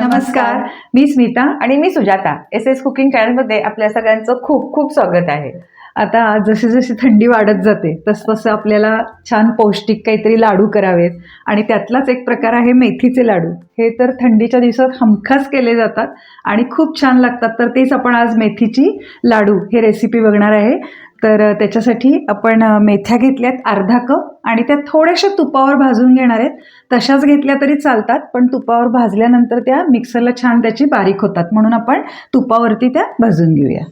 नमस्कार. मी स्मिता आणि मी सुजाता. एस एस कुकिंग चॅनलमध्ये आपल्या सगळ्यांचं खूप खूप स्वागत आहे. आता जशी जशी थंडी वाढत जाते तस तसं आपल्याला छान पौष्टिक काहीतरी लाडू करावेत. आणि त्यातलाच एक प्रकार आहे मेथीचे लाडू. हे तर थंडीच्या दिवसात हमखास केले जातात आणि खूप छान लागतात. तर तेच आपण आज मेथीची लाडू हे रेसिपी बघणार आहे. तर त्याच्यासाठी आपण मेथ्या घेतल्यात अर्धा कप आणि त्या थोड्याशा तुपावर भाजून घेणार आहेत. तशाच घेतल्या तरी चालतात पण तुपावर भाजल्यानंतर त्या मिक्सरला छान त्याची बारीक होतात. म्हणून आपण तुपावरती त्या भाजून घेऊया.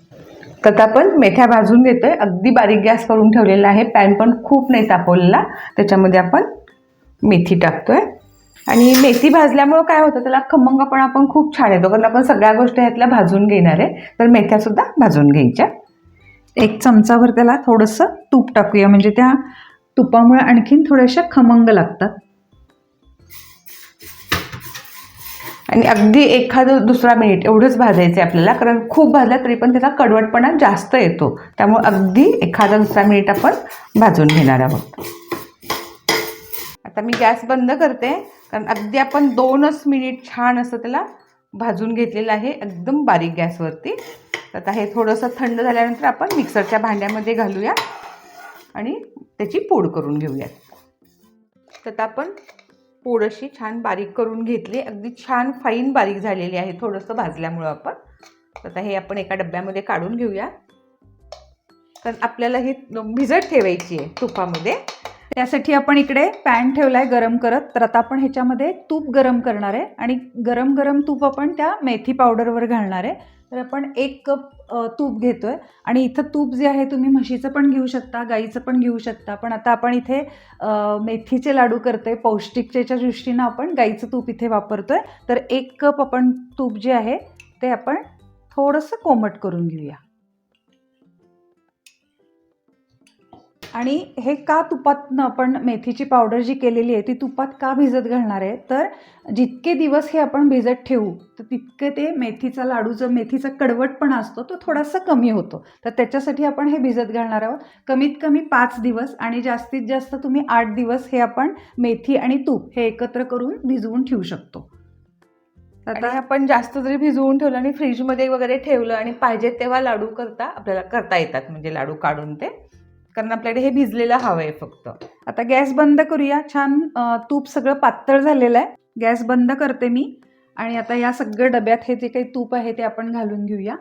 तर आपण मेथ्या भाजून घेतोय. अगदी बारीक गॅस करून ठेवलेला आहे. पॅन पण खूप नाही तापवलेला. त्याच्यामध्ये आपण मेथी टाकतोय. आणि मेथी भाजल्यामुळं काय होतं त्याला खमंगपणा पण खूप छान येतो. कारण आपण सगळ्या गोष्टी ह्यातल्या भाजून घेणार आहे. तर मेथ्यासुद्धा भाजून घ्यायच्या. एक चमचाभर त्याला थोडंसं तूप टाकूया. म्हणजे त्या तुपामुळे आणखीन थोड्याशा खमंग लागतात. आणि अगदी एखादं दुसरा मिनिट एवढंच भाजायचं आहे आपल्याला कारण खूप भाजला तरी पण त्याचा कडवटपणा जास्त येतो. त्यामुळे अगदी एखादा दुसरा मिनिट आपण भाजून घेणार आहोत. आता मी गॅस बंद करते कारण अगदी आपण दोनच मिनिट छान असं त्याला भाजून घेतलेलं आहे एकदम बारीक गॅसवरती. तर आता हे थोडंसं थंड झाल्यानंतर आपण मिक्सरच्या भांड्यामध्ये घालूया आणि त्याची पूड करून घेऊयात. तर आता आपण पूड अशी छान बारीक करून घेतली. अगदी छान फाईन बारीक झालेली आहे थोडंसं भाजल्यामुळं आपण. तर आता हे आपण एका डब्यामध्ये काढून घेऊया. कारण आपल्याला ही भिजत ठेवायची आहे तुपामध्ये. त्यासाठी आपण इकडे पॅन ठेवला आहे गरम करत. तर आता आपण ह्याच्यामध्ये तूप गरम करणार आहे आणि गरम गरम तूप आपण त्या मेथी पावडरवर घालणार आहे. तर आपण एक कप तूप घेतो आहे आणि इथं तूप जे आहे तुम्ही म्हशीचं पण घेऊ शकता गाईचं पण घेऊ शकता. पण आता आपण इथे मेथीचे लाडू करतोय. पौष्टिकतेच्या दृष्टीनं आपण गाईचं तूप इथे वापरतोय. तर एक कप आपण तूप जे आहे ते आपण थोडंसं कोमट करून घेऊया. आणि हे का तुपातनं आपण मेथीची पावडर जी केलेली आहे ती तुपात का भिजत घालणार आहे? तर जितके दिवस हे आपण भिजत ठेवू तर तितके ते मेथीचा लाडू जो मेथीचा कडवटपणा असतो तो थोडासा कमी होतो. तर त्याच्यासाठी आपण हे भिजत घालणार आहोत. कमीत कमी पाच दिवस आणि जास्तीत जास्त तुम्ही आठ दिवस हे आपण मेथी आणि तूप हे एकत्र करून भिजवून ठेवू शकतो. आता हे आपण जास्त जरी भिजवून ठेवलं आणि फ्रीजमध्ये वगैरे ठेवलं आणि पाहिजे तेव्हा लाडू करता आपल्याला करता येतात म्हणजे लाडू काढून ते. कारण आपल्याकडे हे भिजलेलं हवं आहे फक्त. आता गॅस बंद करूया. छान तूप सगळं पातळ झालेलं आहे. गॅस बंद करते मी. आणि आता या सगळ्या डब्यात हे जे काही तूप आहे ते आपण घालून घेऊया.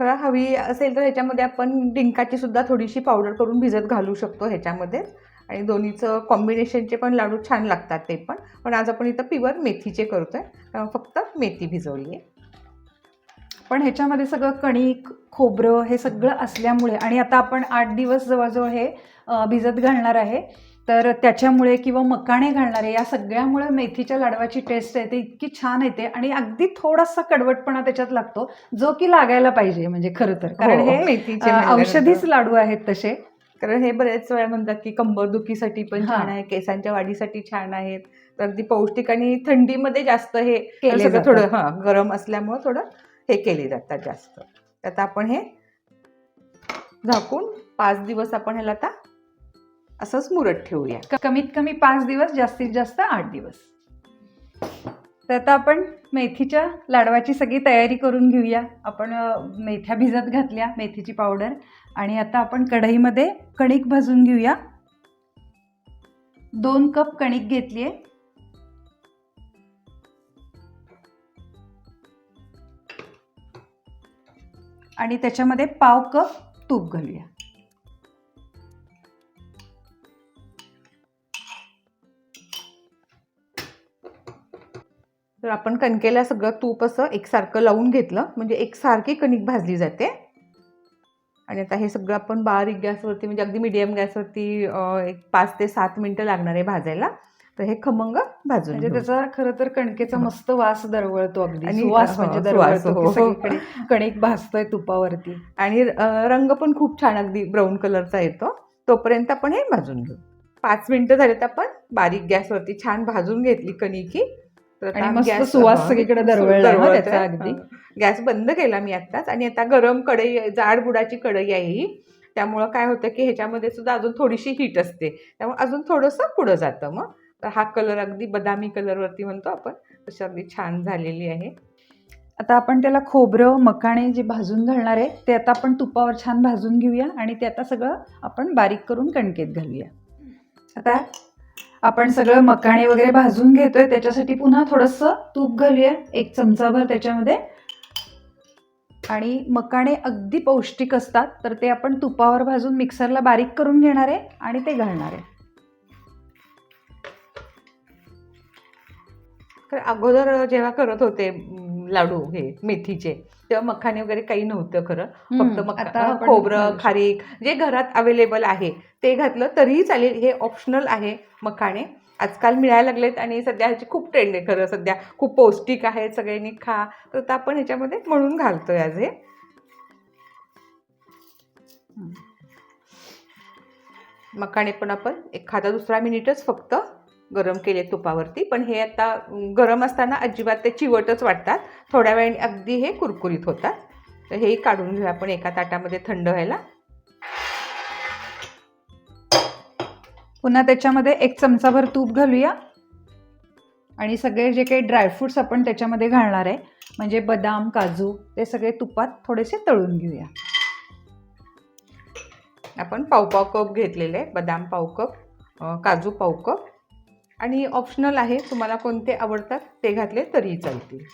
खरं हवी असेल तर ह्याच्यामध्ये आपण डिंकाची सुद्धा थोडीशी पावडर करून भिजत घालू शकतो ह्याच्यामध्ये. आणि दोन्हीचं कॉम्बिनेशनचे पण लाडू छान लागतात ते पण. पण आज आपण इथं प्युअर मेथीचे करतो आहे फक्त मेथी भिजवली आहे पण ह्याच्यामध्ये सगळं कणिक खोबरं हे सगळं असल्यामुळे आणि आता आपण आठ दिवस जवळजवळ हे भिजत घालणार आहे. तर त्याच्यामुळे किंवा मकाणे घालणार या सगळ्यामुळे मेथीच्या लाडवाची टेस्ट आहे ते इतकी छान येते आणि अगदी थोडासा कडवटपणा त्याच्यात लागतो जो की लागायला पाहिजे म्हणजे खरं तर कारण हो, हे मेथीचे अ, म्हणल्यानंतर. औषधीच लाडू आहेत तसे कारण हे बरेच वेळा म्हणतात की कंबरदुखीसाठी पण हां. छान आहे केसांच्या वाढीसाठी छान आहेत तर ती पौष्टिक आणि थंडीमध्ये जास्त हे केले. थोडं हां गरम असल्यामुळं थोडं हे केले जातात जास्त आता आपण हे झाकून पाच दिवस आपण ह्याला आता असंच मुरत ठेवूया. कमीत कमी पाच दिवस जास्तीत जास्त आठ दिवस. तर आता आपण मेथीच्या लाडवाची सगळी तयारी करून घेऊया. आपण मेथ्या भिजत घातल्या मेथीची पावडर. आणि आता आपण कढईमध्ये कणिक भाजून घेऊया. दोन कप कणिक घेतली आहे आणि त्याच्यामध्ये पाव कप तूप घालूया. तर आपण कणकेला सगळं तूप असं एकसारखं लावून घेतलं. म्हणजे एकसारखी कणिक भाजली जाते. आणि आता हे सगळं आपण बारीक गॅसवरती म्हणजे अगदी मिडियम गॅसवरती एक पाच ते सात मिनटं लागणार आहे भाजायला. तर हे खमंग भाजून म्हणजे. त्याचा खरं तर कणकेचा. मस्त वास दरवळतो अगदी. आणि सुवास हो, म्हणजे दरवळतो हो. कणिक भाजतोय तुपावरती. आणि रंग पण खूप छान अगदी ब्राऊन कलरचा येतो. तोपर्यंत आपण हे भाजून घेऊ. पाच मिनटं झाले तर आपण बारीक गॅसवरती छान भाजून घेतली कणिकी. आणि मस्त सुवास सगळीकडे दरवळला अगदी. गॅस बंद केला मी आत्ताच. आणि आता गरम कढई जाड बुडाची कढई आहे ही. त्यामुळं काय होतं की ह्याच्यामध्ये सुद्धा अजून थोडीशी हीट असते. त्यामुळे अजून थोडंसं पुढं जातं मग. तर हा कलर अगदी बदामी कलरवरती म्हणतो आपण. तशी अगदी छान झालेली आहे. आता आपण त्याला खोबरं मकाणे जे भाजून घालणार आहे ते आता आपण तुपावर छान भाजून घेऊया आणि ते आता सगळं आपण बारीक करून कणकेत घालूया. आता आपण सगळं मकाणे वगैरे भाजून घेतोय त्याच्यासाठी पुन्हा थोडंसं तूप घालूया. एक चमचाभर त्याच्यामध्ये. आणि मकाणे अगदी पौष्टिक असतात तर ते आपण तुपावर भाजून मिक्सरला बारीक करून घेणार आहे आणि ते घालणार आहे. तर अगोदर जेव्हा करत होते लाडू हे मेथीचे तेव्हा मखाने वगैरे काही नव्हतं खरं. फक्त आपण खोबरं. खारीक जे घरात अवेलेबल आहे ते घातलं तरीही चालेल. हे ऑप्शनल आहे मखाणे. आजकाल मिळायला लागलेत आणि सध्या ह्याची खूप ट्रेंड आहे खरं. सध्या खूप पौष्टिक आहे सगळ्यांनी खा. तर आता आपण ह्याच्यामध्ये म्हणून घालतोय आज हे. मखाणे पण आपण एखादा दुसरा मिनिटच फक्त गरम केले तुपावरती. पण हे आता गरम असताना अजिबात ते चिवटच वाटतात. थोड्या वेळाने अगदी हे कुरकुरीत होतात. तर हेही काढून घेऊया आपण एका ताटामध्ये थंड व्हायला. पुन्हा त्याच्यामध्ये एक चमचाभर तूप घालूया. आणि सगळे जे काही ड्रायफ्रुट्स आपण त्याच्यामध्ये घालणार आहे म्हणजे बदाम काजू ते सगळे तुपात थोडेसे तळून घेऊया. आपण पाव पाव कप घेतलेले आहे बदाम पाव कप काजू पाव कप. आणि ऑप्शनल आहे तुम्हाला कोणते आवडतात ते घातले तरीही चालतील.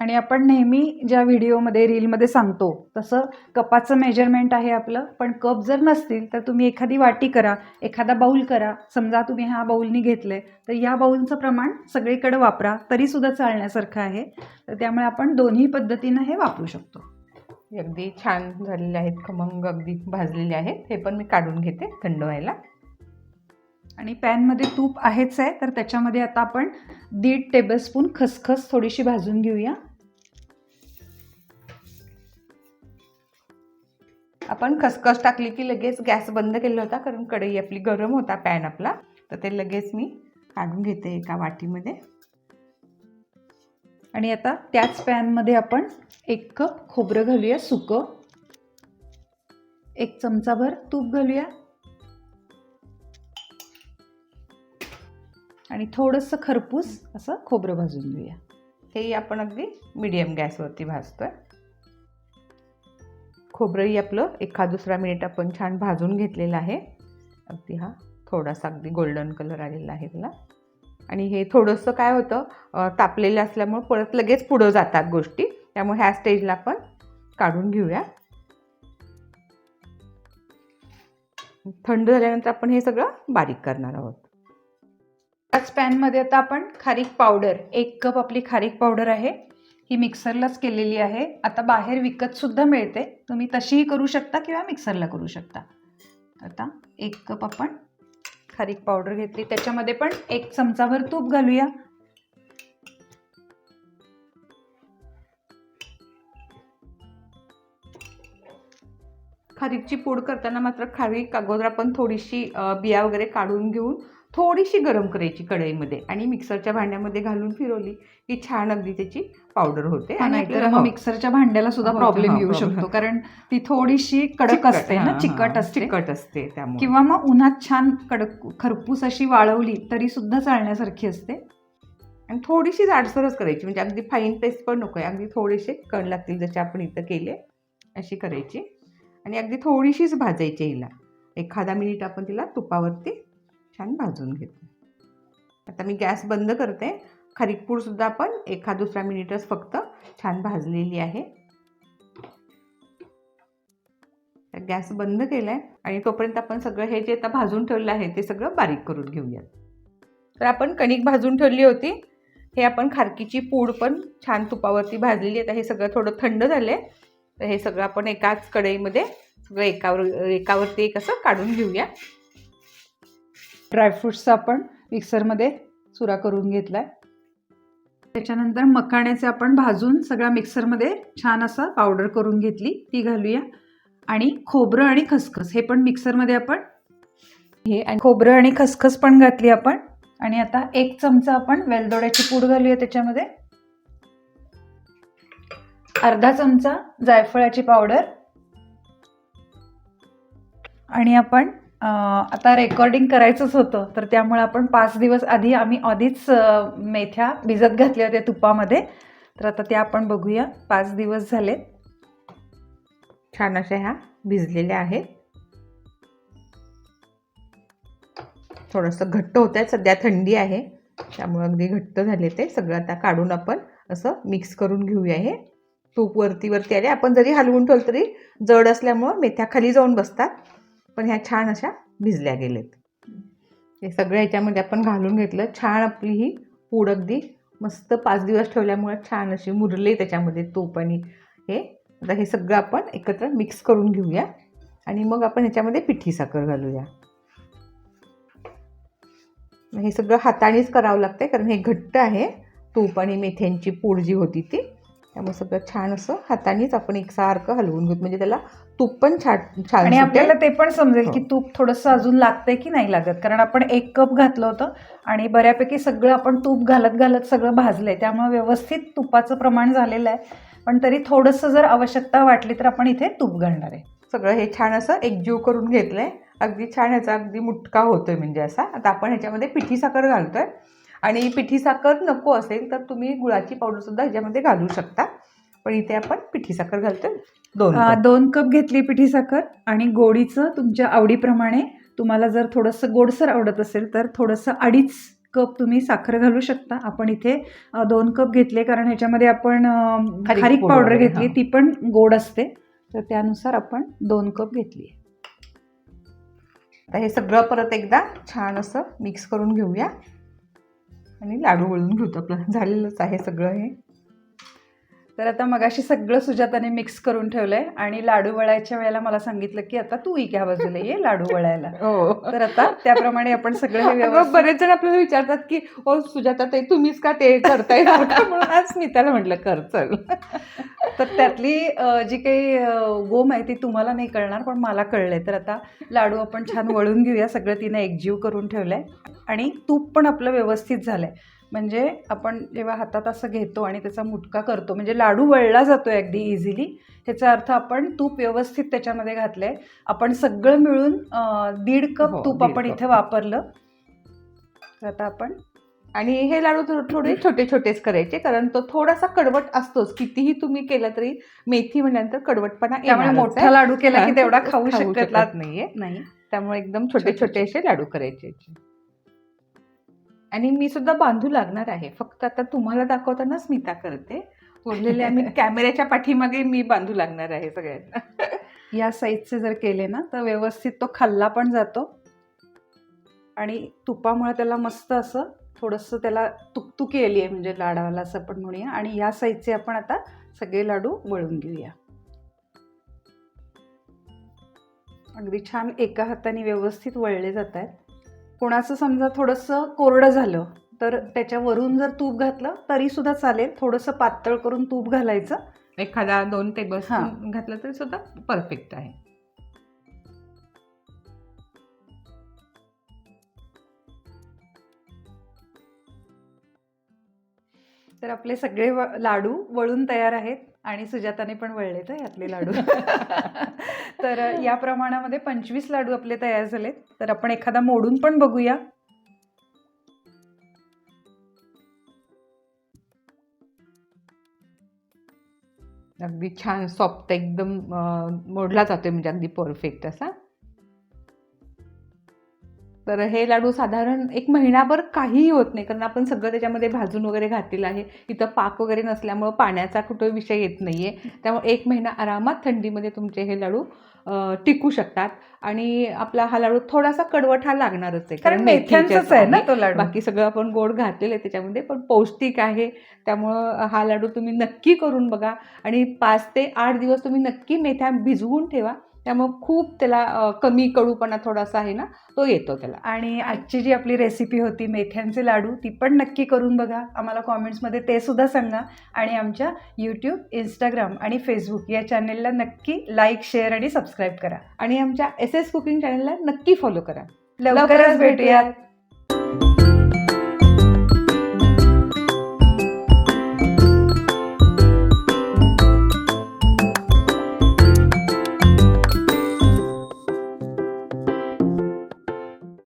आणि आपण नेहमी ज्या व्हिडिओमध्ये रीलमध्ये सांगतो तसं कपाचं मेजरमेंट आहे आपलं पण कप जर नसतील तर तुम्ही एखादी वाटी करा एखादा बाऊल करा. समजा तुम्ही ह्या बाऊलनी घेतलं आहे तर या बाऊलचं प्रमाण सगळीकडे वापरा तरीसुद्धा चालण्यासारखं आहे. तर त्यामुळे आपण दोन्ही पद्धतीनं हे वापरू शकतो. अगदी छान झालेले आहेत खमंग अगदी भाजलेले आहेत हे पण मी काढून घेते थंड व्हायला आणि पॅनमध्ये तूप आहेच आहे तर त्याच्यामध्ये आता आपण दीड टेबलस्पून खसखस थोडीशी भाजून घेऊया. आपण खसखस टाकली की लगेच गॅस बंद केला होता कारण कढई आपली गरम होता पॅन आपला. तर ते लगेच मी काढून घेते एका वाटीमध्ये. आणि आता त्याच पॅनमध्ये आपण एक कप खोबरं घालूया सुकं. एक चमचाभर तूप घालूया. आणि थोडंसं खरपूस असं खोबरं भाजून घेऊया. हेही आपण अगदी मिडियम गॅसवरती भाजतो आहे खोबरंही आपलं एखा दुसरा मिनिट आपण छान भाजून घेतलेलं आहे. अगदी हा थोडासा अगदी गोल्डन कलर आलेला आहे त्याला. आणि हे थोडंसं काय होतं तापलेलं असल्यामुळे परत लगेच पुढं जातात गोष्टी. त्यामुळे ह्या स्टेजला आपण काढून घेऊया. थंड झाल्यानंतर आपण हे सगळं बारीक करणार आहोत. त्याच पॅनमध्ये आता आपण खारीक पावडर एक कप आपली खारीक पावडर आहे. ही मिक्सरलाच केलेली आहे. आता बाहेर विकतसुद्धा मिळते. तुम्ही तशीही करू शकता किंवा मिक्सरला करू शकता. आता एक कप आपण खारीक पावडर घेतली. त्याच्यामध्ये पण एक चमचाभर तूप घालूया. खारीकची पूड करताना मात्र खारीक अगोदर आपण थोडीशी बिया वगैरे काढून घेऊन थोडीशी गरम करायची कढईमध्ये आणि मिक्सरच्या भांड्यामध्ये घालून फिरवली की छान अगदी त्याची पावडर होते. आणि मग मिक्सरच्या भांड्याला सुद्धा प्रॉब्लेम येऊ. शकतो. कारण ती थोडीशी कडक असते ना चिकट असते. चिकट असते त्यामुळे. किंवा मग उन्हात छान कडक खरपूस अशी वाळवली तरी सुद्धा चालण्यासारखी असते. आणि थोडीशी जाडसरच करायची म्हणजे अगदी फाईन पेस्ट पण नको आहे. अगदी थोडेसे कण लागतील जसे आपण इथं केले अशी करायची. आणि अगदी थोडीशीच भाजायची हिला. एखादा मिनिट आपण तिला तुपावरती छान भाजून घेतो. आता मी गॅस बंद करते. खारीक पूड आपण एका दुसरा मिनिटच फक्त छान भाजलेली आहे. तर गॅस बंद केलाय आणि तोपर्यंत आपण सगळं हे जे आता भाजून ठेवलं आहे ते सगळं बारीक करून घेऊयात. तर आपण कणिक भाजून ठेवली होती. हे आपण खारकीची पूड पण छान तुपावरती भाजलेली आहे. तर हे सगळं थोडं थंड झालं आहे तर हे सगळं आपण एकाच कढईमध्ये सगळं एकावर एकावरती एक असं काढून घेऊया. ड्रायफ्रुट्सचा आपण मिक्सरमध्ये चुरा करून घेतला आहे त्याच्यानंतर मखाण्याचे आपण भाजून सगळा मिक्सरमध्ये छान असं पावडर करून घेतली ती घालूया. आणि खोबरं आणि खसखस हे पण मिक्सरमध्ये आपण हे आणि खोबरं आणि खसखस पण घातली आपण. आणि आता एक चमचा आपण वेलदोड्याची पूड घालूया त्याच्यामध्ये. अर्धा चमचा जायफळाची पावडर. आणि आपण आता रेकॉर्डिंग करायचंच होतं तर त्यामुळे आपण पाच दिवस आधी आम्ही आधीच मेथ्या भिजत घातल्या होत्या तुपामध्ये. तर आता त्या आपण बघूया. पाच दिवस झाले. छान अशा ह्या भिजलेल्या आहेत. थोडंसं घट्ट होत आहे सध्या थंडी आहे. त्यामुळे अगदी घट्ट झाले ते. सगळं आता काढून आपण असं मिक्स करून घेऊया हे. तूप वरती वरती आले. आपण जरी हलवून ठेवलं तरी जड असल्यामुळं मेथ्या खाली जाऊन बसतात. पण ह्या छान अशा भिजल्या गेलेत. हे सगळं ह्याच्यामध्ये आपण घालून घेतलं. छान आपली ही पूड अगदी मस्त पाच दिवस ठेवल्यामुळे छान अशी मुरले त्याच्यामध्ये तूप आणि हे. आता हे सगळं आपण एकत्र मिक्स करून घेऊया. आणि मग आपण ह्याच्यामध्ये पिठी साखर घालूया. हे सगळं हातानेच करावं लागतंय कारण हे घट्ट आहे. तूप आणि मेथ्यांची पूड जी होती ती. त्यामुळे सगळं छान असं हातानेच आपण एकसारखं हलवून घेऊ. म्हणजे त्याला तूप पण छान छान आणि. आपल्याला ते पण समजेल हो. की तूप थोडंसं अजून लागतंय की नाही लागत. कारण आपण एक कप घातलं होतं आणि बऱ्यापैकी सगळं आपण तूप घालत घालत सगळं भाजलंय. त्यामुळे व्यवस्थित तुपाचं प्रमाण झालेलं आहे. पण तरी थोडंसं जर आवश्यकता वाटली तर आपण इथे तूप घालणार आहे. सगळं हे छान असं एकजीव करून घेतलंय. अगदी छान ह्याचा अगदी मुटका होतोय म्हणजे असा. आता आपण ह्याच्यामध्ये पिठी साखर घालतोय. आणि पिठी साखर नको असेल तर तुम्ही गुळाची पावडर सुद्धा ह्याच्यामध्ये घालू शकता. पण इथे आपण पिठी साखर घालतोय. दोन. दोन कप घेतली पिठी साखर आणि गोडीचं तुमच्या आवडीप्रमाणे तुम्हाला जर थोडंसं गोडसर आवडत असेल तर थोडंसं अडीच कप तुम्ही साखर घालू शकता. आपण इथे दोन कप घेतले कारण ह्याच्यामध्ये आपण खारीक पावडर घेतली. ती पण गोड असते. तर त्यानुसार आपण दोन कप घेतली आता हे सगळं परत एकदा छान असं मिक्स करून घेऊया. आणि लाडू वळून घेऊ आपलं झालेलंच आहे सगळं हे. तर आता मगाशी सगळं सुजाताने मिक्स करून ठेवलंय आणि लाडू वळायच्या वेळेला मला सांगितलं की आता तू इक्या बाजूला ये लाडू वळायला. हो तर आता त्याप्रमाणे आपण सगळं हे बरेच जण आपल्याला विचारतात की ओ सुजाता ताई तुम्हीच का ते करताय सारखं?" म्हणून आज मी त्याला म्हटलं कर चल. तर त्यातली जी काही गोम आहे ती तुम्हाला नाही कळणार पण मला कळलंय. तर आता लाडू आपण छान वळून घेऊया. सगळं तिने एकजीव करून ठेवलंय. आणि तूप पण आपलं व्यवस्थित झालंय. म्हणजे आपण जेव्हा हातात असं घेतो आणि त्याचा मुटका करतो म्हणजे लाडू वळला जातोय अगदी इझिली ह्याचा अर्थ आपण तूप व्यवस्थित त्याच्यामध्ये घातलंय आपण सगळं मिळून दीड कप हो, तूप आपण. इथे वापरलं तर आता आपण आणि हे लाडू थोडे छोटे छोटेच करायचे कारण तो थोडासा कडवट असतोच कितीही तुम्ही केलं तरी मेथी म्हणल्यानंतर कडवटपणा त्यामुळे मोठा. लाडू केला की तेवढा खाऊ शकत नाहीये नाही त्यामुळे एकदम छोटे छोटे असे लाडू करायचे याचे. आणि मी सुद्धा बांधू लागणार आहे. फक्त आता तुम्हाला दाखवताना स्मिता करते. उरलेले आम्ही कॅमेऱ्याच्या पाठीमागे मी बांधू लागणार आहे सगळ्यांना. या साईजचे जर केले ना तर व्यवस्थित तो खाल्ला पण जातो. आणि तुपामुळे त्याला मस्त असं थोडंसं त्याला तुकतुकी आली आहे म्हणजे लाडावाला असं आपण म्हणूया. आणि या साईजचे आपण आता सगळे लाडू वळून घेऊया. अगदी छान एका हाताने व्यवस्थित वळले जात आहेत कोणाचं समजा थोडंसं कोरडं झालं तर त्याच्यावरून जर तूप घातलं तरी सुद्धा चालेल. थोडंसं पातळ करून तूप घालायचं. एखादा दोन टेबल हां. घातलं तरी सुद्धा परफेक्ट आहे. तर आपले सगळे व लाडू वळून तयार आहेत आणि सुजाताने पण वळले तर यातले लाडू. तर या प्रमाणामध्ये पंचवीस लाडू आपले तयार झालेत. तर आपण एखादा मोडून पण बघूया. अगदी छान सॉफ्ट एकदम मोडला जातोय म्हणजे अगदी परफेक्ट असा. तर हे लाडू साधारण एक महिनाभर काहीही होत नाही कारण आपण सगळं त्याच्यामध्ये भाजून वगैरे घातलेलं आहे. इथं पाक वगैरे नसल्यामुळं पाण्याचा कुठं विषय येत नाही आहे त्यामुळे एक महिना आरामात थंडीमध्ये तुमचे हे लाडू टिकू शकतात. आणि आपला हा लाडू थोडासा कडवट हा लागणारच आहे कारण मेथ्यांचाच आहे ना तो लाडू. बाकी सगळं आपण गोड घातलेलं आहे त्याच्यामध्ये पण पौष्टिक आहे. त्यामुळं हा लाडू तुम्ही नक्की करून बघा. आणि पाच ते आठ दिवस तुम्ही नक्की मेथ्या भिजवून ठेवा. त्यामुळं खूप त्याला कमी कडूपणा थोडासा आहे ना तो येतो त्याला. आणि आजची जी आपली रेसिपी होती मेथ्यांचे लाडू ती पण नक्की करून बघा. आम्हाला कॉमेंट्समध्ये ते सुद्धा सांगा. आणि आमच्या यूट्यूब इंस्टाग्राम आणि फेसबुक या चॅनेलला नक्की लाईक शेअर आणि सबस्क्राईब करा. आणि आमच्या एस एस कुकिंग चॅनलला नक्की फॉलो करा. लवकरच भेटूयात.